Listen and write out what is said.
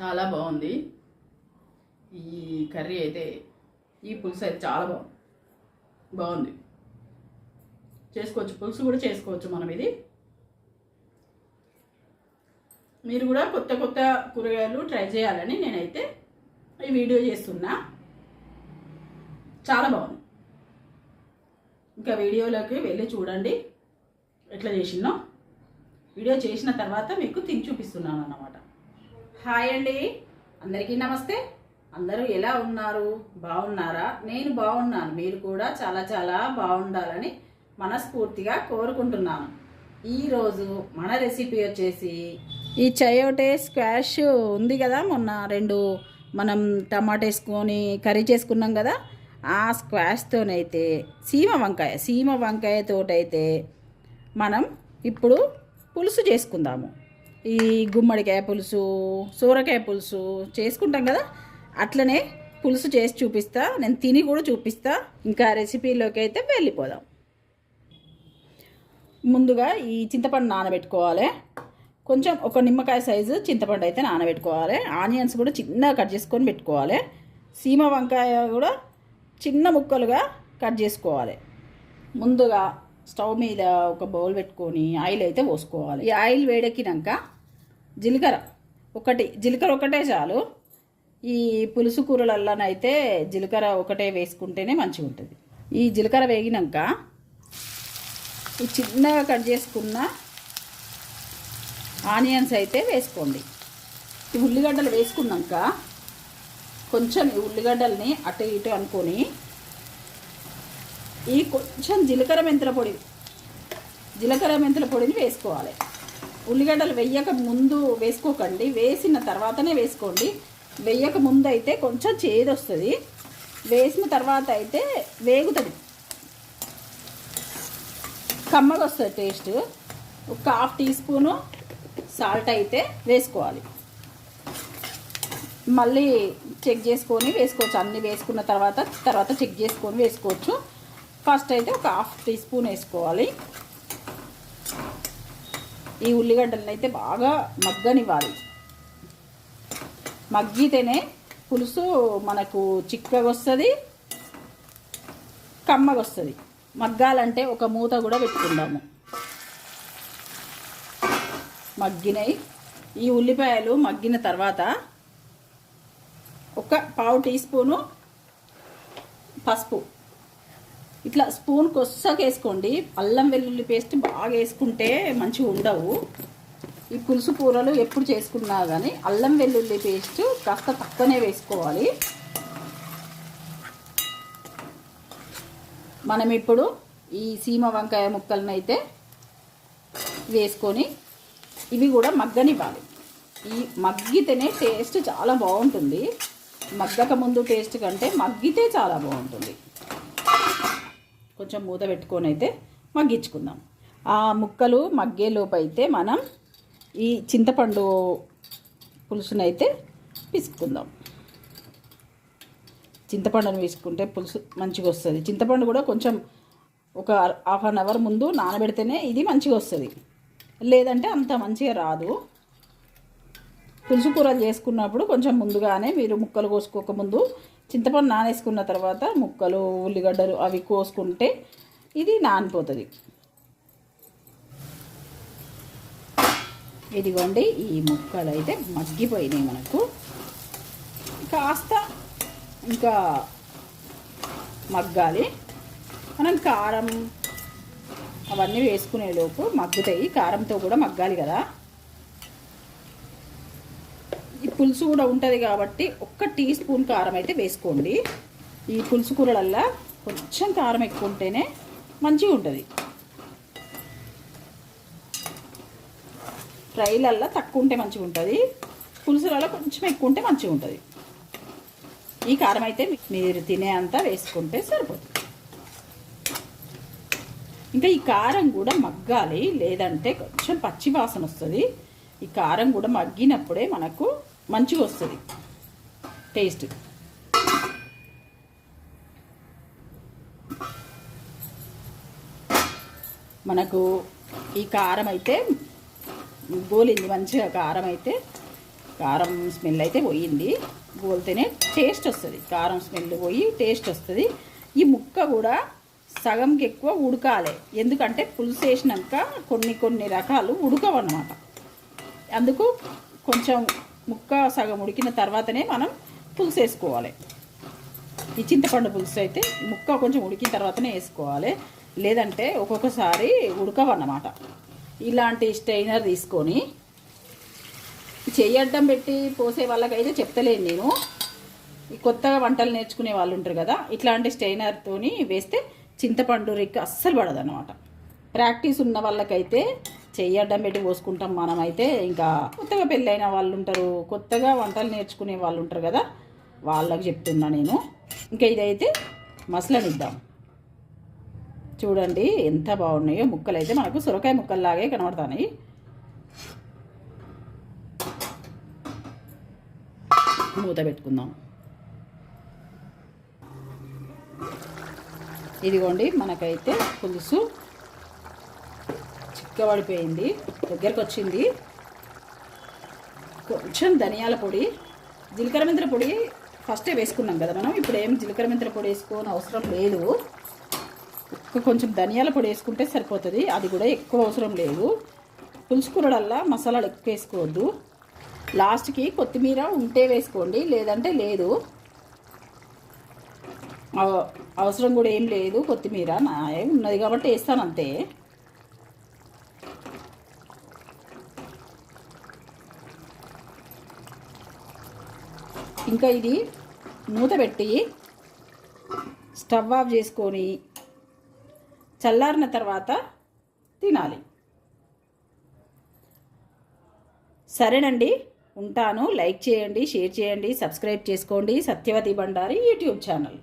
చాలా బాగుంది. ఈ కర్రీ అయితే ఈ పులుసు అయితే చాలా బాగుంది. బాగుంది. చేసుకోవచ్చు. పులుసు కూడా చేసుకోవచ్చు మనం ఇది. మీరు కూడా కొత్త కొత్త కూరగాయలు ట్రై చేయాలని నేనైతే ఈ వీడియో చేస్తున్నా. చాలా బాగుంది. ఇంకా వీడియోలోకి వెళ్ళి చూడండి. ఎట్లా చేసినో వీడియో చేసిన తర్వాత మీకు తిని చూపిస్తున్నాను అన్నమాట హాయ్ అండి. అందరికీ నమస్తే. అందరూ ఎలా ఉన్నారు? బాగున్నారా? నేను బాగున్నాను. మీరు కూడా చాలా చాలా బాగుండాలని మనస్ఫూర్తిగా కోరుకుంటున్నాను. ఈరోజు మన రెసిపీ వచ్చేసి ఈ చయోటే స్క్వాష్ ఉంది కదా మొన్న రెండు మనం టమాటా వేసుకొని కర్రీ చేసుకున్నాం కదా ఆ స్క్వాష్తోనైతే సీమ వంకాయ సీమ వంకాయతోటైతే మనం ఇప్పుడు పులుసు చేసుకుందాము. ఈ గుమ్మడికాయ పులుసు సూరకాయ పులుసు చేసుకుంటాం కదా? అట్లనే పులుసు చేసి చూపిస్తా నేను తిని కూడా చూపిస్తా. ఇంకా రెసిపీలోకి అయితే వెళ్ళిపోదాం. ముందుగా ఈ చింతపండు నానబెట్టుకోవాలి. కొంచెం ఒక నిమ్మకాయ సైజు చింతపండు అయితే నానబెట్టుకోవాలి. ఆనియన్స్ కూడా చిన్నగా కట్ చేసుకొని పెట్టుకోవాలి. సీమ వంకాయ కూడా చిన్న ముక్కలుగా కట్ చేసుకోవాలి. ముందుగా స్టవ్ మీద ఒక బౌల్ పెట్టుకొని ఆయిల్ అయితే పోసుకోవాలి. ఈ ఆయిల్ వేడెక్కినాక జీలకర్ర ఒకటి జీలకర్ర ఒకటే చాలు. ఈ పులుసు కూరలల్లోనైతే జీలకర్ర ఒకటే వేసుకుంటేనే మంచిగా ఉంటుంది ఈ జీలకర్ర వేగినాక ఈ చిన్నగా కట్ చేసుకున్న ఆనియన్స్ అయితే వేసుకోండి. ఈ ఉల్లిగడ్డలు వేసుకున్నాక కొంచెం ఈ ఉల్లిగడ్డల్ని అటు ఇటు అనుకొని ఈ కొంచెం జీలకర్ర మెంతుల పొడి జీలకర్ర మెంతుల పొడిని వేసుకోవాలి. ఉల్లిగడ్డలు వెయ్యక ముందు వేసుకోకండి. వేసిన తర్వాతనే వేసుకోండి. వెయ్యక ముందు అయితే కొంచెం చేదు వస్తుంది వేసిన తర్వాత అయితే వేగుతుంది. కమ్మగా వస్తుంది టేస్ట్ ఒక హాఫ్ టీ స్పూను సాల్ట్ అయితే వేసుకోవాలి. మళ్ళీ చెక్ చేసుకొని వేసుకోవచ్చు. అన్నీ వేసుకున్న తర్వాత తర్వాత చెక్ చేసుకొని వేసుకోవచ్చు. ఫస్ట్ అయితే ఒక హాఫ్ టీ స్పూన్ వేసుకోవాలి. ఈ ఉల్లిగడ్డలను అయితే బాగా మగ్గనివ్వాలి. మగ్గితేనే పులుసు మనకు చిక్కగా వస్తుంది కమ్మగా వస్తుంది. మగ్గాలంటే ఒక మూత కూడా పెట్టుకుందాము. మగ్గినాయి. ఈ ఉల్లిపాయలు మగ్గిన తర్వాత ఒక పావు టీ స్పూను పసుపు. ఇట్లా స్పూన్ కొస్సగా వేసుకోండి. అల్లం వెల్లుల్లి పేస్ట్ బాగా వేసుకుంటే మంచిగా ఉండవు. ఈ పులుసు కూరలు ఎప్పుడు చేసుకున్నా కానీ అల్లం వెల్లుల్లి పేస్ట్ కాస్త తక్కువనే వేసుకోవాలి. మనం ఇప్పుడు ఈ సీమ వంకాయ ముక్కలను అయితే వేసుకొని ఇవి కూడా మగ్గనివ్వాలి. ఈ మగ్గితేనే టేస్ట్ చాలా బాగుంటుంది. మగ్గక ముందు టేస్ట్ కంటే మగ్గితే చాలా బాగుంటుంది. కొంచెం మూత పెట్టుకొని అయితే మగ్గించుకుందాం. ఆ ముక్కలు మగ్గేలోపు అయితే మనం ఈ చింతపండు పులుసునైతే పిసుకుందాం చింతపండును వేసుకుంటే పులుసు మంచిగా వస్తుంది. చింతపండు కూడా కొంచెం ఒక హాఫ్ అన్ అవర్ ముందు నానబెడితేనే ఇది మంచిగా వస్తుంది. లేదంటే అంత మంచిగా రాదు. పులుసు కూరలు చేసుకున్నప్పుడు కొంచెం ముందుగానే మీరు ముక్కలు కోసుకోక ముందు చింతపండు నానేసుకున్న తర్వాత ముక్కలు ఉల్లిగడ్డలు అవి కోసుకుంటే ఇది నానిపోతుంది. ఇదిగోండి ఈ ముక్కలు అయితే మగ్గిపోయినాయి మనకు. కాస్త ఇంకా మగ్గాలి. మనం కారం అవన్నీ వేసుకునేలోపు మగ్గుతాయి. కారంతో కూడా మగ్గాలి కదా ఈ పులుసు కూడా ఉంటుంది కాబట్టి ఒక్క టీ స్పూన్ కారం అయితే వేసుకోండి. ఈ పులుసు కూరలల్లా కొంచెం కారం ఎక్కువ ఉంటేనే మంచిగా ఉంటుంది. ఫ్రైలల్లా తక్కువ ఉంటే మంచిగా ఉంటుంది. పులుసులలో కొంచెం ఎక్కువ ఉంటే మంచిగా ఉంటుంది. ఈ కారం అయితే మీరు తినే అంతా వేసుకుంటే సరిపోతుంది. ఇంకా ఈ కారం కూడా మగ్గాలి లేదంటే కొంచెం పచ్చి వాసన వస్తుంది. ఈ కారం కూడా మగ్గినప్పుడే మనకు మంచిగా వస్తుంది. టేస్ట్. మనకు ఈ కారం అయితే గోలింది మంచిగా కారం అయితే. కారం స్మెల్ అయితే పోయింది. గోలితేనే టేస్ట్ వస్తుంది. కారం స్మెల్ పోయి టేస్ట్ వస్తుంది. ఈ ముక్క కూడా సగంకి ఎక్కువ ఉడకాలి. ఎందుకంటే పులుసు వేసినాక కొన్ని కొన్ని రకాలు ఉడకవన్నమాట. అందుకు కొంచెం ముక్క సగం ఉడికిన తర్వాతనే మనం పులుసు వేసుకోవాలి. ఈ చింతపండు పులుసు అయితే ముక్క కొంచెం ఉడికిన తర్వాతనే వేసుకోవాలి. లేదంటే ఒక్కొక్కసారి ఉడకవన్నమాట. ఇలాంటి స్టైనర్ తీసుకొని చెయ్యి అడ్డం పెట్టి పోసే వాళ్ళకైతే చెప్తలేను నేను. ఈ కొత్తగా వంటలు నేర్చుకునే వాళ్ళు ఉంటారు కదా ఇట్లాంటి స్టైనర్తోని వేస్తే చింతపండు రిక్క అస్సలు పడదనమాట ప్రాక్టీస్ ఉన్న వాళ్ళకైతే చెయ్యి అడ్డం పెట్టి పోసుకుంటాం మనమైతే. ఇంకా కొత్తగా పెళ్ళైన వాళ్ళు ఉంటారు కొత్తగా వంటలు నేర్చుకునే వాళ్ళు ఉంటారు కదా. వాళ్ళకి చెప్తున్నా నేను. ఇంకా ఇదైతే మసలనిద్దాం చూడండి ఎంత బాగున్నాయో ముక్కలు అయితే మనకు సొరకాయ ముక్కల్లాగే కనబడతాయి మూత పెట్టుకుందాం. ఇదిగోండి మనకైతే పులుసు చిక్కబడిపోయింది దగ్గరకు వచ్చింది కొంచెం ధనియాల పొడి జీలకర్ర మెంతుల పొడి ఫస్టే వేసుకున్నాం కదా మనం. ఇప్పుడు ఏం జీలకర్ర మెంతుల పొడి వేసుకోని అవసరం లేదు. ఒక్క కొంచెం ధనియాల పొడి వేసుకుంటే సరిపోతుంది. అది కూడా ఎక్కువ అవసరం లేదు. పులుసు కూరడల్లా మసాలాలు ఎక్కువ వేసుకోవద్దు. లాస్ట్కి కొత్తిమీర ఉంటే వేసుకోండి. లేదంటే లేదు. అవసరం కూడా ఏం లేదు కొత్తిమీర. నా ఉన్నది కాబట్టి వేస్తాను అంతే. ఇంకా ఇది మూత పెట్టి స్టవ్ ఆఫ్ చేసుకొని చల్లారిన తర్వాత తినాలి. సరేనండి ఉంటాను. లైక్ చేయండి షేర్ చేయండి సబ్స్క్రైబ్ చేసుకోండి. Satyavathi Bandari YouTube channel.